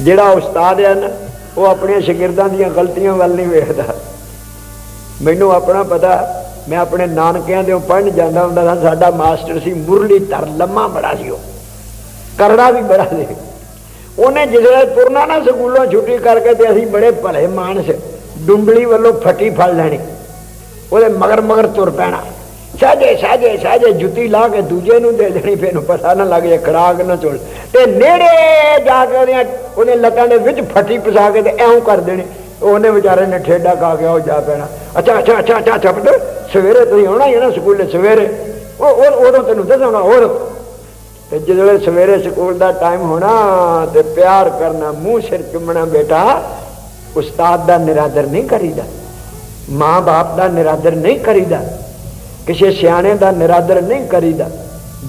ਜਿਹੜਾ ਉਸਤਾਦ ਹੈ ਨਾ ਉਹ ਆਪਣੀਆਂ ਸ਼ਾਗਿਰਦਾਂ ਦੀਆਂ ਗਲਤੀਆਂ ਵੱਲ ਨਹੀਂ ਵੇਖਦਾ। ਮੈਨੂੰ ਆਪਣਾ ਪਤਾ, ਮੈਂ ਆਪਣੇ ਨਾਨਕਿਆਂ ਦੇ ਪੜਨ ਜਾਂਦਾ ਹੁੰਦਾ ਸੀ ਸਾਡਾ ਮਾਸਟਰ ਸੀ ਮੁਰਲੀ ਧਰ, ਲੰਮਾ ਬੜਾ ਸੀ ਉਹ। ਕਰੜਾ ਵੀ ਬੜਾ ਸੀ। ਉਹਨੇ ਜਿਹੜੇ ਤੁਰਨਾ ਨਾ ਸਕੂਲੋਂ ਛੁੱਟੀ ਕਰਕੇ ਤੇ ਅਸੀਂ ਬੜੇ ਭਲੇ ਮਾਨਸ ਡੁੰਡਲੀ ਵੱਲੋਂ ਫੱਟੀ ਫੜ ਲੈਣੀ। ਉਹਦੇ ਮਗਰ ਮਗਰ ਤੁਰ ਪੈਣਾ। ਸਾਜੇ ਸਾਜੇ ਸਾਜੇ, ਜੁੱਤੀ ਲਾ ਕੇ ਦੂਜੇ ਨੂੰ ਦੇ ਦੇਣੀ, ਫਿਰ ਨੂੰ ਪਤਾ ਨਾ ਲੱਗ ਲੱਗੇ ਖੜਾਕ ਨਾ ਚੋਲ। ਤੇ ਨੇੜੇ ਜਾ ਕੇ ਉਹਦੀਆਂ ਉਹਨੇ ਲੱਤਾਂ ਦੇ ਵਿੱਚ ਫੱਟੀ ਪਸਾ ਕੇ ਤੇ ਐਉਂ ਕਰ ਦੇਣੀ। ਉਹਨੇ ਵਿਚਾਰੇ ਨੇ ਠੇਡਾ ਖਾ ਕੇ ਉਹ ਜਾ ਪੈਣਾ। ਅੱਛਾ ਅੱਛਾ ਅੱਛਾ ਅੱਛਾ ਅੱਛਾ ਪੁੱਤ, ਸਵੇਰੇ ਤੁਸੀਂ ਆਉਣਾ ਹੀ ਨਾ ਸਕੂਲੇ, ਸਵੇਰੇ। ਉਹ ਉਦੋਂ ਤੈਨੂੰ ਦੱਸਣਾ ਹੋਰ। ਤੇ ਜਦੋਂ ਸਵੇਰੇ ਸਕੂਲ ਦਾ ਟਾਈਮ ਹੋਣਾ ਤੇ ਪਿਆਰ ਕਰਨਾ, ਮੂੰਹ ਸਿਰ ਚੁੰਮਣਾ, ਬੇਟਾ, ਉਸਤਾਦ ਦਾ ਨਿਰਾਦਰ ਨਹੀਂ ਕਰੀਦਾ। ਮਾਂ ਬਾਪ ਦਾ ਨਿਰਾਦਰ ਨਹੀਂ ਕਰੀਦਾ। ਕਿਸੇ ਸਿਆਣੇ ਦਾ ਨਿਰਾਦਰ ਨਹੀਂ ਕਰੀਦਾ।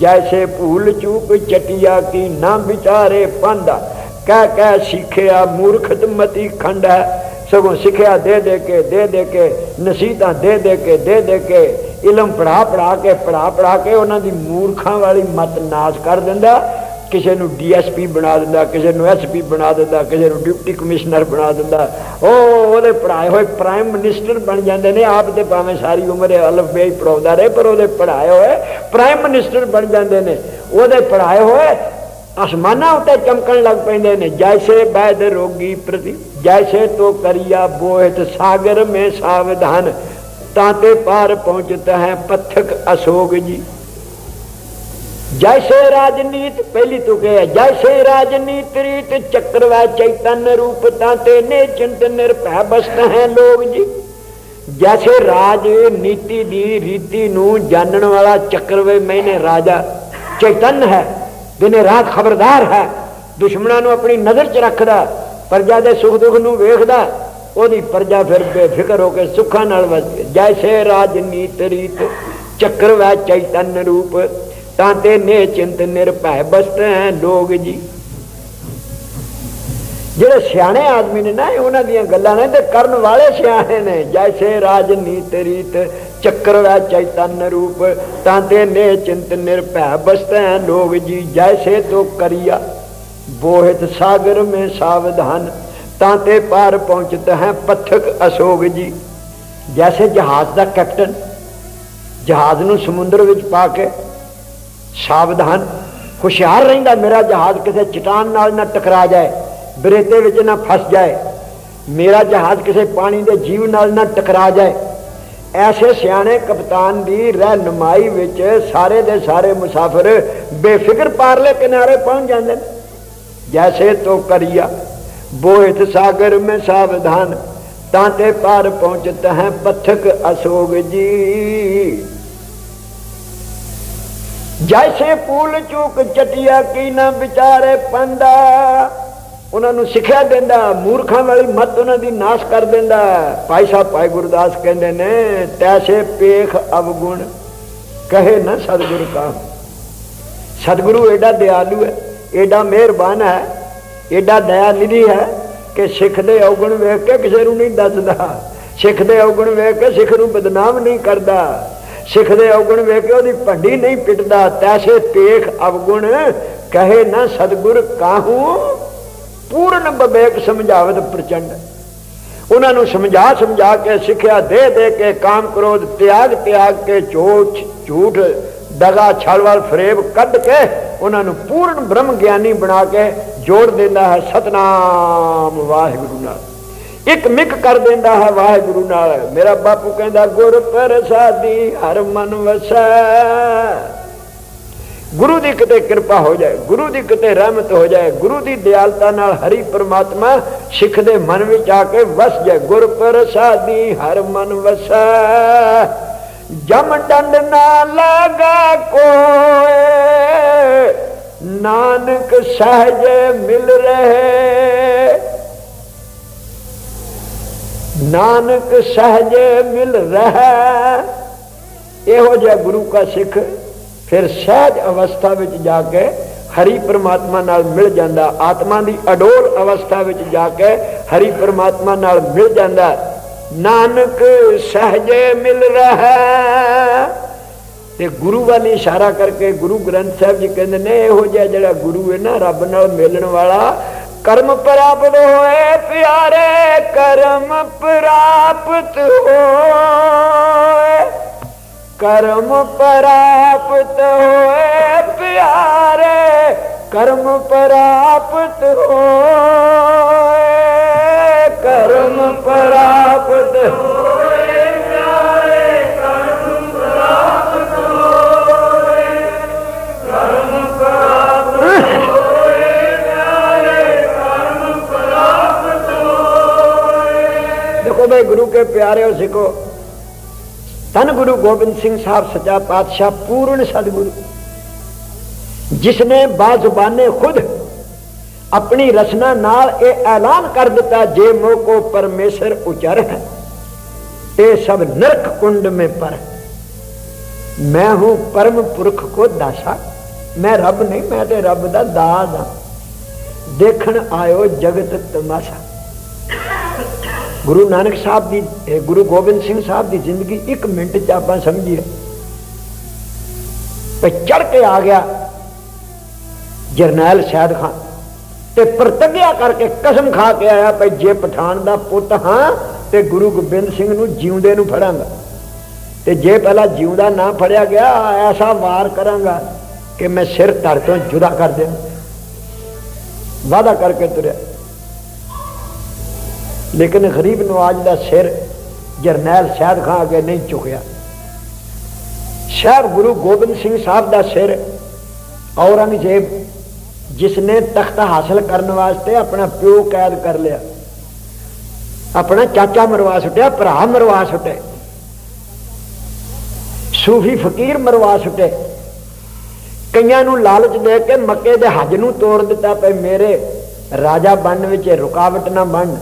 ਜੈਸੇ ਭੂਲ ਚੂਕ ਚਟਿਆ ਕੀ ਨਾ ਵਿਚਾਰੇ ਪੰਦਾ। ਕਹਿ ਕਹਿ ਸਿੱਖਿਆ ਮੂਰਖਤ ਮਤੀ ਖੰਡ ਹੈ। ਸਗੋਂ ਸਿੱਖਿਆ ਦੇ ਦੇ ਕੇ, ਦੇ ਦੇ ਕੇ, ਨਸੀਹਤਾਂ ਦੇ ਦੇ ਕੇ, ਦੇ ਦੇ ਕੇ, ਇਲਮ ਪੜਾ ਪੜਾ ਕੇ ਪੜਾ ਪੜਾ ਕੇ ਉਹਨਾਂ ਦੀ ਮੂਰਖਾਂ ਵਾਲੀ ਮਤ ਨਾਸ ਕਰ ਦਿੰਦਾ। ਕਿਸੇ ਨੂੰ ਡੀਐਸਪੀ ਬਣਾ ਦਿੰਦਾ, ਕਿਸੇ ਨੂੰ ਐਸਪੀ ਬਣਾ ਦਿੰਦਾ, ਕਿਸੇ ਨੂੰ ਡਿਪਟੀ ਕਮਿਸ਼ਨਰ ਬਣਾ ਦਿੰਦਾ। ਉਹ ਉਹਦੇ ਪੜਾਏ ਹੋਏ ਪ੍ਰਾਈਮ ਮਿਨਿਸਟਰ ਬਣ ਜਾਂਦੇ ਨੇ, ਆਪ ਤੇ ਭਾਵੇਂ ਸਾਰੀ ਉਮਰ ਇਹ ਅਲਫ ਬੇ ਪੜਾਉਂਦਾ ਰਹੇ, ਪਰ ਉਹਦੇ ਪੜਾਏ ਹੋਏ ਪ੍ਰਾਈਮ ਮਿਨਿਸਟਰ ਬਣ ਜਾਂਦੇ ਨੇ। ਉਹਦੇ ਪੜਾਏ ਹੋਏ ਅਸਮਾਨਾਂ ਉੱਤੇ ਚਮਕਣ ਲੱਗ ਪੈਂਦੇ ਨੇ। ਜੈਸੇ ਬੈਦ ਰੋਗੀ ਪ੍ਰਤੀ, ਜੈਸੇ ਤੋ ਕਰਿਆ ਬੋਹਿਤ, ਸਾਗਰ ਮੇ ਸਾਵਧਾਨ। ਤਾਂਤੇ ਪਾਰ ਪਹੁੰਚਤਾ ਹੈ ਪਥਕ ਅਸ਼ੋਕ ਜੀ। ਜੈਸੇ ਰਾਜਨੀਤ, ਪਹਿਲੀ ਤੋਂ ਕਹੇ, ਜੈਸੇ ਰਾਜਨੀਤ ਰੀਤ ਚੱਕਰਵਾ ਚੈਤਨ ਰੂਪ ਤਾਂਤੇ ਨੇ ਚਿੰਤ ਨਿਰਭੈ ਬਸਤ ਹੈ ਲੋਕ ਜੀ। ਜੈਸੇ ਰਾਜ ਨੀਤੀ ਦੀ ਰੀਤੀ ਨੂੰ ਜਾਣਨ ਵਾਲਾ ਚੱਕਰਵੇ ਮੈਨੇ ਰਾਜਾ ਚੈਤਨ ਹੈ। ਦਿਨੇ ਰਾਤ ਖਬਰਦਾਰ ਹੈ, ਦੁਸ਼ਮਣਾਂ ਨੂੰ ਆਪਣੀ ਨਜ਼ਰ 'ਚ ਰੱਖਦਾ, ਪ੍ਰਜਾ ਦੇ ਸੁਖ ਦੁੱਖ ਨੂੰ ਵੇਖਦਾ, ਉਹਦੀ ਪ੍ਰਜਾ ਫਿਰ ਬੇਫਿਕਰ ਹੋ ਕੇ ਸੁੱਖਾਂ ਨਾਲ ਵਸਦੀ ਜੈਸੇ ਰਾਜਨੀਤ ਰੀਤ, ਚੱਕਰ ਵੈ ਚੈਤਨ ਰੂਪ, ਤਾਂ ਤੇ ਨੇ ਚਿੰਤ ਨਿਰਭੈ ਬਸਤ ਹੈ ਲੋਕ ਜੀ। ਜਿਹੜੇ ਸਿਆਣੇ ਆਦਮੀ ਨੇ ਨਾ ਉਹਨਾਂ ਦੀਆਂ ਗੱਲਾਂ ਨੇ ਤੇ ਕਰਨ ਵਾਲੇ ਸਿਆਣੇ ਨੇ। ਜੈਸੇ ਰਾਜਨੀਤ ਰੀਤ ਚੱਕਰਵਾ ਚੈਤਨ ਰੂਪ, ਤਾਂ ਤੇ ਨੇ ਚਿੰਤ ਨਿਰਭੈ ਬਸਤ ਹੈ ਲੋਕ ਜੀ ਜੈਸੇ ਤੋ ਕਰਿਆ। ਬੋਹਿਤ ਸਾਗਰ ਮੇ ਸਾਵਧਾਨ, ਤਾਂ ਤੇ ਪਾਰ ਪਹੁੰਚਤ ਹੈ ਪਥਕ ਅਸ਼ੋਕ ਜੀ। ਜੈਸੇ ਜਹਾਜ਼ ਦਾ ਕੈਪਟਨ, ਜਹਾਜ਼ ਨੂੰ ਸਮੁੰਦਰ ਵਿੱਚ ਪਾ ਕੇ ਸਾਵਧਾਨ, ਹੁਸ਼ਿਆਰ ਰਹਿੰਦਾ ਮੇਰਾ ਜਹਾਜ਼ ਕਿਸੇ ਚਟਾਨ ਨਾਲ ਨਾ ਟਕਰਾ ਜਾਏ, ਬਰੇਤੇ ਵਿੱਚ ਨਾ ਫਸ ਜਾਏ। ਮੇਰਾ ਜਹਾਜ਼ ਕਿਸੇ ਪਾਣੀ ਦੇ ਜੀਵ ਨਾਲ ਨਾ ਟਕਰਾ ਜਾਏ। ਐਸੇ ਸਿਆਣੇ ਕਪਤਾਨ ਦੀ ਰਹਿਨਮਾਈ ਵਿੱਚ ਸਾਰੇ ਦੇ ਸਾਰੇ ਮੁਸਾਫਰ ਬੇਫਿਕਰ ਪਾਰਲੇ ਕਿਨਾਰੇ ਪਹੁੰਚ ਜਾਂਦੇ ਨੇ। ਜੈਸੇ ਤੋ ਕਰਿਆ, ਬੋਹਿਤ ਸਾਗਰ ਮੈਂ ਸਾਵਧਾਨ, ਤਾਂ ਤੇ ਪਾਰ ਪਹੁੰਚਤ ਹੈ ਪਥਕ ਅਸ਼ੋਕ ਜੀ। ਜੈਸੇ ਪੂਲ ਚੂਕ ਚਟਿਆ ਕੀ ਨਾ ਵਿਚਾਰੇ ਪੰਦਾ ਉਹਨਾਂ ਨੂੰ ਸਿੱਖਿਆ ਦਿੰਦਾ, ਮੂਰਖਾਂ ਵਾਲੀ ਮਤ ਉਹਨਾਂ ਦੀ ਨਾਸ਼ ਕਰ ਦਿੰਦਾ। ਭਾਈ ਸਾਹਿਬ, ਭਾਈ ਗੁਰਦਾਸ ਕਹਿੰਦੇ ਨੇ, ਤੈਸੇ ਪੇਖ ਅਵਗੁਣ, ਕਹੇ ਨਾ ਸਤਿਗੁਰ ਕਾ ਸਤਿਗੁਰੂ ਐਡਾ ਦਿਆਲੂ ਹੈ ਐਡਾ ਮਿਹਰਬਾਨ ਹੈ ਐਡਾ ਦਇਆ ਨਿਧੀ ਹੈ ਕਿ ਸਿੱਖ ਦੇ ਔਗਣ ਵੇਖ ਕੇ ਕਿਸੇ ਨੂੰ ਨਹੀਂ ਦੱਸਦਾ। ਸਿੱਖ ਦੇ ਔਗਣ ਵੇਖ ਕੇ ਸਿੱਖ ਨੂੰ ਬਦਨਾਮ ਨਹੀਂ ਕਰਦਾ। ਸਿੱਖ ਦੇ ਔਗਣ ਵੇਖ ਕੇ ਉਹਦੀ ਭੰਡੀ ਨਹੀਂ ਪਿੱਟਦਾ। ਤੈਸੇ ਪੇਖ ਅਵਗੁਣ, ਕਹੇ ਨਾ ਸਤਿਗੁਰ ਕਾਹੂ। ਪੂਰਨ ਵਿਵੇਕ ਸਮਝਾਵਤ ਪ੍ਰਚੰਡ। ਉਹਨਾਂ ਨੂੰ ਸਮਝਾ ਸਮਝਾ ਕੇ ਸਿੱਖਿਆ ਦੇ ਦੇ ਕੇ ਕਾਮ ਕ੍ਰੋਧ ਤਿਆਗ ਤਿਆਗ ਕੇ ਝੂਠ ਝੂਠ ਦਗਾ ਛਲਵਾਲ ਫਰੇਬ ਕੱਢ ਕੇ ਉਹਨਾਂ ਨੂੰ ਪੂਰਨ ਬ੍ਰਹਮ ਗਿਆਨੀ ਬਣਾ ਕੇ ਜੋੜ ਦਿੰਦਾ ਹੈ ਸਤਨਾਮ ਵਾਹਿਗੁਰੂ ਨਾਲ। ਇੱਕ ਮਿਕ ਕਰ ਦਿੰਦਾ ਹੈ ਵਾਹਿਗੁਰੂ ਨਾਲ। ਮੇਰਾ ਬਾਪੂ ਕਹਿੰਦਾ, ਗੁਰ ਪ੍ਰਸਾਦੀ ਹਰ ਮਨ ਵਸੈ। ਗੁਰੂ ਦੀ ਕਿਤੇ ਕਿਰਪਾ ਹੋ ਜਾਏ, ਗੁਰੂ ਦੀ ਕਿਤੇ ਰਹਿਮਤ ਹੋ ਜਾਏ, ਗੁਰੂ ਦੀ ਦਿਆਲਤਾ ਨਾਲ ਹਰੀ ਪਰਮਾਤਮਾ ਸਿੱਖ ਦੇ ਮਨ ਵਿੱਚ ਆ ਕੇ ਵਸ ਜਾਏ। ਗੁਰ ਪ੍ਰਸਾਦੀ ਹਰ ਮਨ ਵਸੈ, ਜਮ ਡੰਡ ਨਾ ਲਾਗਾ ਕੋਏ, ਨਾਨਕ ਸਹਜ ਮਿਲ ਰਹੇ। ਨਾਨਕ ਸਹਜ ਮਿਲ ਰਹਾ। ਇਹੋ ਜਿਹਾ ਗੁਰੂ ਕਾ ਸਿੱਖ ਫਿਰ ਸਹਿਜ ਅਵਸਥਾ ਵਿੱਚ ਜਾ ਕੇ ਹਰੀ ਪਰਮਾਤਮਾ ਨਾਲ ਮਿਲ ਜਾਂਦਾ। ਆਤਮਾ ਦੀ ਅਡੋਲ ਅਵਸਥਾ ਵਿੱਚ ਜਾ ਕੇ ਹਰੀ ਪਰਮਾਤਮਾ ਨਾਲ ਮਿਲ ਜਾਂਦਾ। ਨਾਨਕ ਸਹਜੇ ਮਿਲ ਰਹਾ। ਤੇ ਗੁਰੂ ਵੱਲ ਇਸ਼ਾਰਾ ਕਰਕੇ ਗੁਰੂ ਗ੍ਰੰਥ ਸਾਹਿਬ ਜੀ ਕਹਿੰਦੇ ਨੇ, ਇਹੋ ਜਿਹਾ ਜਿਹੜਾ ਗੁਰੂ ਹੈ ਨਾ, ਰੱਬ ਨਾਲ ਮਿਲਣ ਵਾਲਾ, ਕਰਮ ਪ੍ਰਾਪਤ ਹੋਏ, ਪਿਆਰੇ ਕਰਮ ਪ੍ਰਾਪਤ ਹੋ ਕਰਮ ਪ੍ਰਾਪਤ ਹੋਏ ਪਿਆਰੇ ਕਰਮ ਪ੍ਰਾਪਤ ਹੋਏ। ਕਰਮ ਪ੍ਰਾਪਤ ਹੋਏ ਪਿਆਰੇ ਕਰਮ ਪ੍ਰਾਪਤ ਹੋਏ। ਕਰਮ ਪ੍ਰਾਪਤ ਹੋਏ ਪਿਆਰੇ ਕਰਮ ਪ੍ਰਾਪਤ ਹੋਏ। ਦੇਖੋ ਭਾਈ ਗੁਰੂ ਕੇ ਪਿਆਰੇ ਹੋ ਸਿੱਖੋ। ਤਨ ਗੁਰੂ ਗੋਬਿੰਦ ਸਿੰਘ ਸਾਹਿਬ ਸੱਚਾ ਪਾਤਸ਼ਾਹ ਪੂਰਨ ਸਤਿਗੁਰੂ ਜਿਸਨੇ ਬਾਜ਼ੁਬਾਨੇ ਖੁਦ ਆਪਣੀ ਰਚਨਾ ਨਾਲ ਇਹ ਐਲਾਨ ਕਰ ਦਿੱਤਾ ਜੇ ਮੋਕੋ ਪਰਮੇਸ਼ਰ ਉਚਰ ਹੈ ਇਹ ਸਭ ਨਰਕ ਕੁੰਡ ਮੇ ਪਰ ਮੈਂ ਹੂੰ ਪਰਮ ਪੁਰਖ ਕੋ ਦਾਸਾ ਮੈਂ ਰੱਬ ਨਹੀਂ ਮੈਂ ਤੇ ਰੱਬ ਦਾ ਦਾਸ ਹਾਂ ਦੇਖਣ ਆਇਓ ਜਗਤ ਤਮਾਸ਼ਾ ਗੁਰੂ ਨਾਨਕ ਸਾਹਿਬ ਦੀ ਗੁਰੂ ਗੋਬਿੰਦ ਸਿੰਘ ਸਾਹਿਬ ਦੀ ਜ਼ਿੰਦਗੀ 1 ਮਿੰਟ ਚ ਆਪਾਂ ਸਮਝੀਏ। ਤੇ ਚੜ ਕੇ ਆ ਗਿਆ ਜਰਨੈਲ ਸ਼ਾਹਿਦ ਖਾਨ। ਤੇ ਪ੍ਰਤੱਗਿਆ ਕਰਕੇ ਕਸਮ ਖਾ ਕੇ ਆਇਆ ਭਈ ਜੇ ਪਠਾਨ ਦਾ ਪੁੱਤ ਹਾਂ, ਤੇ ਗੁਰੂ ਗੋਬਿੰਦ ਸਿੰਘ ਨੂੰ ਜਿਉਂਦੇ ਨੂੰ ਫੜਾਂਗਾ। ਤੇ ਜੇ ਪਹਿਲਾਂ ਜਿਉਂਦਾ ਨਾ ਫੜਿਆ ਗਿਆ, ਐਸਾ ਵਾਰ ਕਰਾਂਗਾ ਕਿ ਮੈਂ ਸਿਰ ਧੜ ਤੋਂ ਜੁਦਾ ਕਰ ਦਿਆਂ ਵਾਦਾ ਕਰਕੇ ਤੁਰਿਆ। ਲੇਕਿਨ ਗਰੀਬ ਨਵਾਜ ਦਾ ਸਿਰ ਜਰਨੈਲ ਸ਼ਾਹਿਦ ਖਾਨ ਅੱਗੇ ਨਹੀਂ ਝੁਕਿਆ ਸ਼ਾਹ ਗੁਰੂ ਗੋਬਿੰਦ ਸਿੰਘ ਸਾਹਿਬ ਦਾ ਸਿਰ ਔਰੰਗਜ਼ੇਬ, ਜਿਸਨੇ ਤਖਤ ਹਾਸਲ ਕਰਨ ਵਾਸਤੇ ਆਪਣਾ ਪਿਓ ਕੈਦ ਕਰ ਲਿਆ। ਆਪਣਾ ਚਾਚਾ ਮਰਵਾ ਸੁੱਟਿਆ, ਭਰਾ ਮਰਵਾ ਸੁੱਟੇ। ਸੂਫੀ ਫਕੀਰ ਮਰਵਾ ਸੁੱਟੇ। ਕਈਆਂ ਨੂੰ ਲਾਲਚ ਦੇ ਕੇ ਮੱਕੇ ਦੇ ਹੱਜ ਨੂੰ ਤੋੜ ਦਿੱਤਾ ਪਏ ਮੇਰੇ ਰਾਜਾ ਬਣਨ ਵਿੱਚ ਰੁਕਾਵਟ ਨਾ ਬਣ।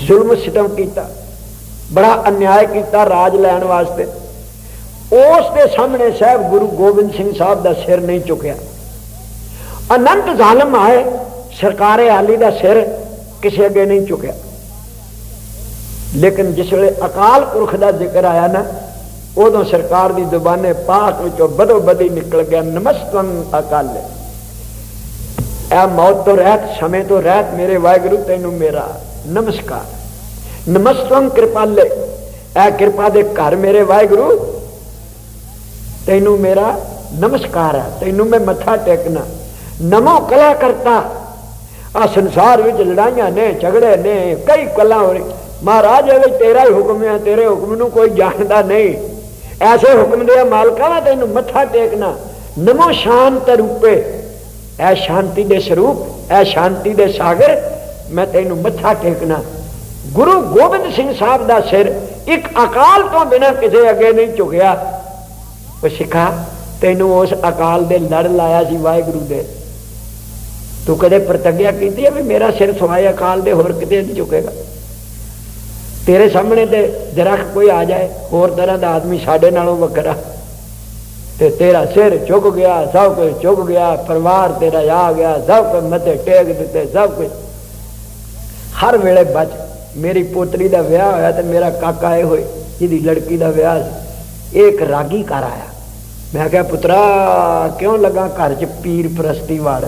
ਜ਼ੁਲਮ ਸਿਤਮ ਕੀਤਾ ਬੜਾ ਅਨਿਆਏ ਕੀਤਾ ਰਾਜ ਲੈਣ ਵਾਸਤੇ ਉਸ ਦੇ ਸਾਹਮਣੇ ਸਾਹਿਬ ਗੁਰੂ ਗੋਬਿੰਦ ਸਿੰਘ ਸਾਹਿਬ ਦਾ ਸਿਰ ਨਹੀਂ ਚੁੱਕਿਆ ਅਨੰਤ ਜ਼ਾਲਮ ਆਏ ਸਰਕਾਰੇ ਆਲੀ ਦਾ ਸਿਰ ਕਿਸੇ ਅੱਗੇ ਨਹੀਂ ਚੁੱਕਿਆ ਲੇਕਿਨ ਜਿਸ ਵੇਲੇ ਅਕਾਲ ਪੁਰਖ ਦਾ ਜ਼ਿਕਰ ਆਇਆ ਨਾ ਉਦੋਂ ਸਰਕਾਰ ਦੀ ਜ਼ੁਬਾਨੇ ਪਾਕ ਵਿੱਚੋਂ ਬਦੋ ਬਦੀ ਨਿਕਲ ਗਿਆ ਨਮਸਤੰ ਅਕਾਲ ਐ ਮੌਤ ਤੋਂ ਰਹਿਤ ਸਮੇਂ ਤੋਂ ਰਹਿਤ ਮੇਰੇ ਵਾਹਿਗੁਰੂ ਤੈਨੂੰ ਮੇਰਾ ਨਮਸਕਾਰ। ਨਮਸਤੰ ਕਿਰਪਾਲੇ। ਐ ਕਿਰਪਾ ਦੇ ਘਰ ਮੇਰੇ ਵਾਹਿਗੁਰੂ, ਤੈਨੂੰ ਮੇਰਾ ਨਮਸਕਾਰ ਹੈ। ਤੈਨੂੰ ਮੈਂ ਮੱਥਾ ਟੇਕਣਾ। ਨਮੋ ਕਲਾ ਕਰਤਾ ਆ ਸੰਸਾਰ ਵਿੱਚ ਲੜਾਈਆਂ ਨੇ, ਝਗੜੇ ਨੇ, ਕਈ ਕਲਾ ਹੋ ਰਹੀ ਮਹਾਰਾਜ, ਇਹ ਵਿੱਚ ਤੇਰਾ ਹੀ ਹੁਕਮ ਹੈ, ਤੇਰੇ ਹੁਕਮ ਨੂੰ ਕੋਈ ਜਾਣਦਾ ਨਹੀਂ। ਐਸੇ ਹੁਕਮ ਦੇ ਮਾਲਕਾ ਮੈਂ ਤੈਨੂੰ ਮੱਥਾ ਟੇਕਣਾ। ਨਮੋ ਸ਼ਾਂਤ ਰੂਪੇ। ਐ ਸ਼ਾਂਤੀ ਦੇ ਸਰੂਪ, ਐ ਸ਼ਾਂਤੀ ਦੇ ਸਾਗਰ ਮੈਂ ਤੈਨੂੰ ਮੱਥਾ ਟੇਕਣਾ। ਗੁਰੂ ਗੋਬਿੰਦ ਸਿੰਘ ਸਾਹਿਬ ਦਾ ਸਿਰ ਇੱਕ ਅਕਾਲ ਤੋਂ ਬਿਨਾਂ ਕਿਸੇ ਅੱਗੇ ਨਹੀਂ ਝੁਕਿਆ। ਉਹ ਸਿੱਖਾ, ਤੈਨੂੰ ਉਸ ਅਕਾਲ ਦੇ ਲੜ ਲਾਇਆ ਸੀ ਵਾਹਿਗੁਰੂ ਦੇ। ਤੂੰ ਕਦੇ ਪ੍ਰਤੱਗਿਆ ਕੀਤੀ ਹੈ ਵੀ ਮੇਰਾ ਸਿਰ ਸਵਾਏ ਅਕਾਲ ਦੇ, ਹੋਰ ਕਿਤੇ ਨਹੀਂ ਝੁਕੇਗਾ? ਤੇਰੇ ਸਾਹਮਣੇ ਤੇ ਜਰਾ ਕੋਈ ਆ ਜਾਏ, ਹੋਰ ਤਰ੍ਹਾਂ ਦਾ ਆਦਮੀ ਸਾਡੇ ਨਾਲੋਂ ਵੱਖਰਾ। ਤੇ ਤੇਰਾ ਸਿਰ ਝੁਕ ਗਿਆ, ਸਭ ਕੁਝ ਝੁਕ ਗਿਆ, ਪਰਿਵਾਰ ਤੇਰਾ ਆ ਗਿਆ, ਸਭ ਕੁਝ ਮੱਥੇ ਟੇਕ ਦਿੱਤੇ, ਸਭ ਕੁਝ। ਹਰ ਵੇਲੇ ਬਚ। ਮੇਰੀ ਪੋਤਰੀ ਦਾ ਵਿਆਹ ਹੋਇਆ ਤੇ ਮੇਰਾ ਕਾਕਾ ਆਏ ਹੋਏ, ਜਿਹਦੀ ਲੜਕੀ ਦਾ ਵਿਆਹ ਸੀ। ਇਹ ਇੱਕ ਰਾਗੀ ਘਰ ਆਇਆ। ਮੈਂ ਕਿਹਾ, ਪੁੱਤਰਾ, ਕਿਉਂ ਲੱਗਾ ਘਰ 'ਚ ਪੀਰ ਪ੍ਰਸਤੀ ਵਾੜ?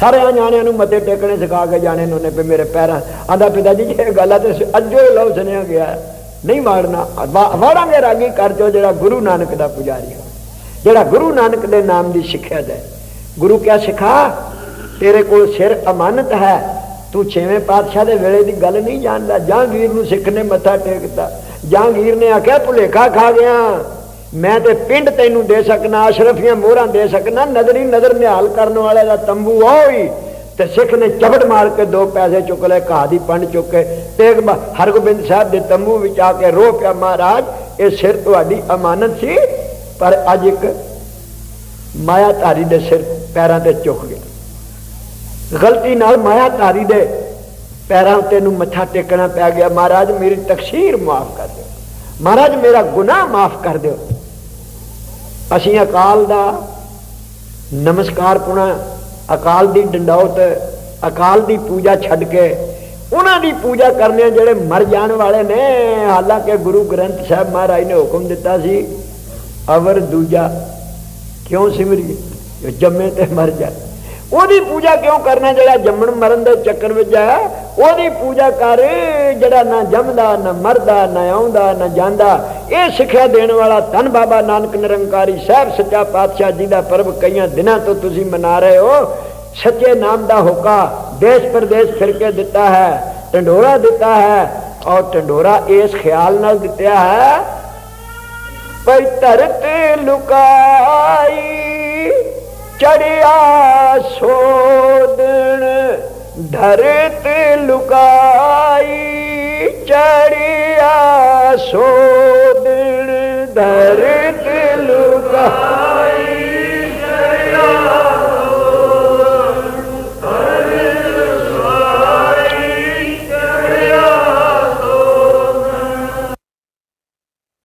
ਸਾਰੇ ਨਿਆਣਿਆਂ ਨੂੰ ਮਤੇ ਟੇਕਣੇ ਸਿਖਾ ਕੇ ਜਾਣੇ ਨੂੰ ਨੇ ਪੇ ਮੇਰੇ ਪੈਰਾਂ ਆਂਦਾ ਪਿਤਾ ਜੀ ਇਹ ਗੱਲ ਆ ਤੇ ਅੱਜੋ ਹੀ ਲਓ ਸੁਣਿਆ ਗਿਆ। ਨਹੀਂ ਵਾੜਨਾ। ਵਾੜਾਂਗੇ ਰਾਗੀ ਕਰ ਜੋ ਜਿਹੜਾ ਗੁਰੂ ਨਾਨਕ ਦਾ ਪੁਜਾਰੀ ਜਿਹੜਾ ਗੁਰੂ ਨਾਨਕ ਦੇ ਨਾਮ ਦੀ ਸਿੱਖਿਆ ਦੇ ਗੁਰੂ ਕਿਆ ਸਿਖਾ? ਤੇਰੇ ਕੋਲ ਸਿਰ ਅਮਾਨਤ ਹੈ। ਤੂੰ ਛੇਵੇਂ ਪਾਤਸ਼ਾਹ ਦੇ ਵੇਲੇ ਦੀ ਗੱਲ ਨਹੀਂ ਜਾਣਦਾ। ਜਹਾਂਗੀਰ ਨੂੰ ਸਿੱਖ ਨੇ ਮੱਥਾ ਟੇਕਤਾ ਜਹਾਂਗੀਰ ਨੇ ਆਖਿਆ, ਭੁਲੇਖਾ ਖਾ ਗਿਆ। ਮੈਂ ਤੇ ਪਿੰਡ ਤੈਨੂੰ ਦੇ ਸਕਣਾ ਅਸ਼ਰਫੀਆਂ ਮੋਹਰਾਂ ਦੇ ਸਕਣਾ ਨਜ਼ਰੀ ਨਜ਼ਰ ਨਿਹਾਲ ਕਰਨ ਵਾਲੇ ਦਾ ਤੰਬੂ ਹੋਈ ਤੇ ਸਿੱਖ ਨੇ ਚਪੜ ਮਾਰ ਕੇ ਦੋ ਪੈਸੇ ਚੁੱਕ ਲਏ, ਘਾਹ ਦੀ ਪੰਡ ਚੁੱਕ ਕੇ ਤੇਗ ਹਰਗੋਬਿੰਦ ਸਾਹਿਬ ਦੇ ਤੰਬੂ ਵਿੱਚ ਆ ਕੇ ਰੋ ਪਿਆ, ਮਹਾਰਾਜ, ਇਹ ਸਿਰ ਤੁਹਾਡੀ ਅਮਾਨਤ ਸੀ? ਪਰ ਅੱਜ ਇੱਕ ਮਾਇਆ ਧਾਰੀ ਦੇ ਸਿਰ ਪੈਰਾਂ ਤੇ ਚੁੱਕ ਗਿਆ। ਗਲਤੀ ਨਾਲ ਮਾਇਆ ਧਾਰੀ ਦੇ ਪੈਰਾਂ ਉੱਤੇ ਨੂੰ ਮੱਥਾ ਟੇਕਣਾ ਪੈ ਗਿਆ। ਮਹਾਰਾਜ, ਮੇਰੀ ਤਕਸੀਰ ਮਾਫ ਕਰ ਦਿਓ। ਮਹਾਰਾਜ, ਮੇਰਾ ਗੁਨਾਹ ਮਾਫ ਕਰ ਦਿਓ। ਅਸੀਂ ਅਕਾਲ ਦਾ ਨਮਸਕਾਰ ਪੁਣਾ, ਅਕਾਲ ਦੀ ਡੰਡੌਤ, ਅਕਾਲ ਦੀ ਪੂਜਾ ਛੱਡ ਕੇ ਉਹਨਾਂ ਦੀ ਪੂਜਾ ਕਰਨੇ ਜਿਹੜੇ ਮਰ ਜਾਣ ਵਾਲੇ ਨੇ। ਹਾਲਾਂਕਿ ਗੁਰੂ ਗ੍ਰੰਥ ਸਾਹਿਬ ਮਹਾਰਾਜ ਨੇ ਹੁਕਮ ਦਿੱਤਾ ਸੀ, ਅਵਰ ਦੂਜਾ ਕਿਉਂ ਸਿਮਰੀ ਜੰਮੇ ਤੇ ਮਰ ਜਾਏ। ਉਹਦੀ ਪੂਜਾ ਕਿਉਂ ਕਰਨਾ ਜਿਹੜਾ ਜੰਮਣ ਮਰਨ ਦੇ ਚੱਕਰ ਵਿੱਚ ਹੈ ਉਹਦੀ ਪੂਜਾ ਕਰ, ਜਿਹੜਾ ਨਾ ਜੰਮਦਾ, ਨਾ ਮਰਦਾ, ਨਾ ਆਉਂਦਾ, ਨਾ ਜਾਂਦਾ। ਇਹ ਸਿੱਖਿਆ ਦੇਣ ਵਾਲਾ ਧੰਨ ਬਾਬਾ ਨਾਨਕ ਨਿਰੰਕਾਰੀ ਸਾਹਿਬ, ਸੱਚਾ ਪਾਤਸ਼ਾਹ ਜੀ ਦਾ ਪਰਬ ਕਈਆਂ ਦਿਨਾਂ ਤੋਂ ਤੁਸੀਂ ਮਨਾ ਰਹੇ ਹੋ। ਸੱਚੇ ਨਾਮ ਦਾ ਹੋਕਾ ਦੇਸ਼ ਪ੍ਰਦੇਸ਼ ਫਿਰ ਕੇ ਦਿੱਤਾ ਹੈ ਟੰਡੋਰਾ ਦਿੱਤਾ ਹੈ ਔਰ ਟੰਡੋਰਾ ਇਸ ਖਿਆਲ ਨਾਲ ਦਿੱਤਾ ਹੈ। ਪਈ ਧਰਤ ਲੁਕਾਈ चढ़िया सो धरत लुकाई चढ़िया सो धर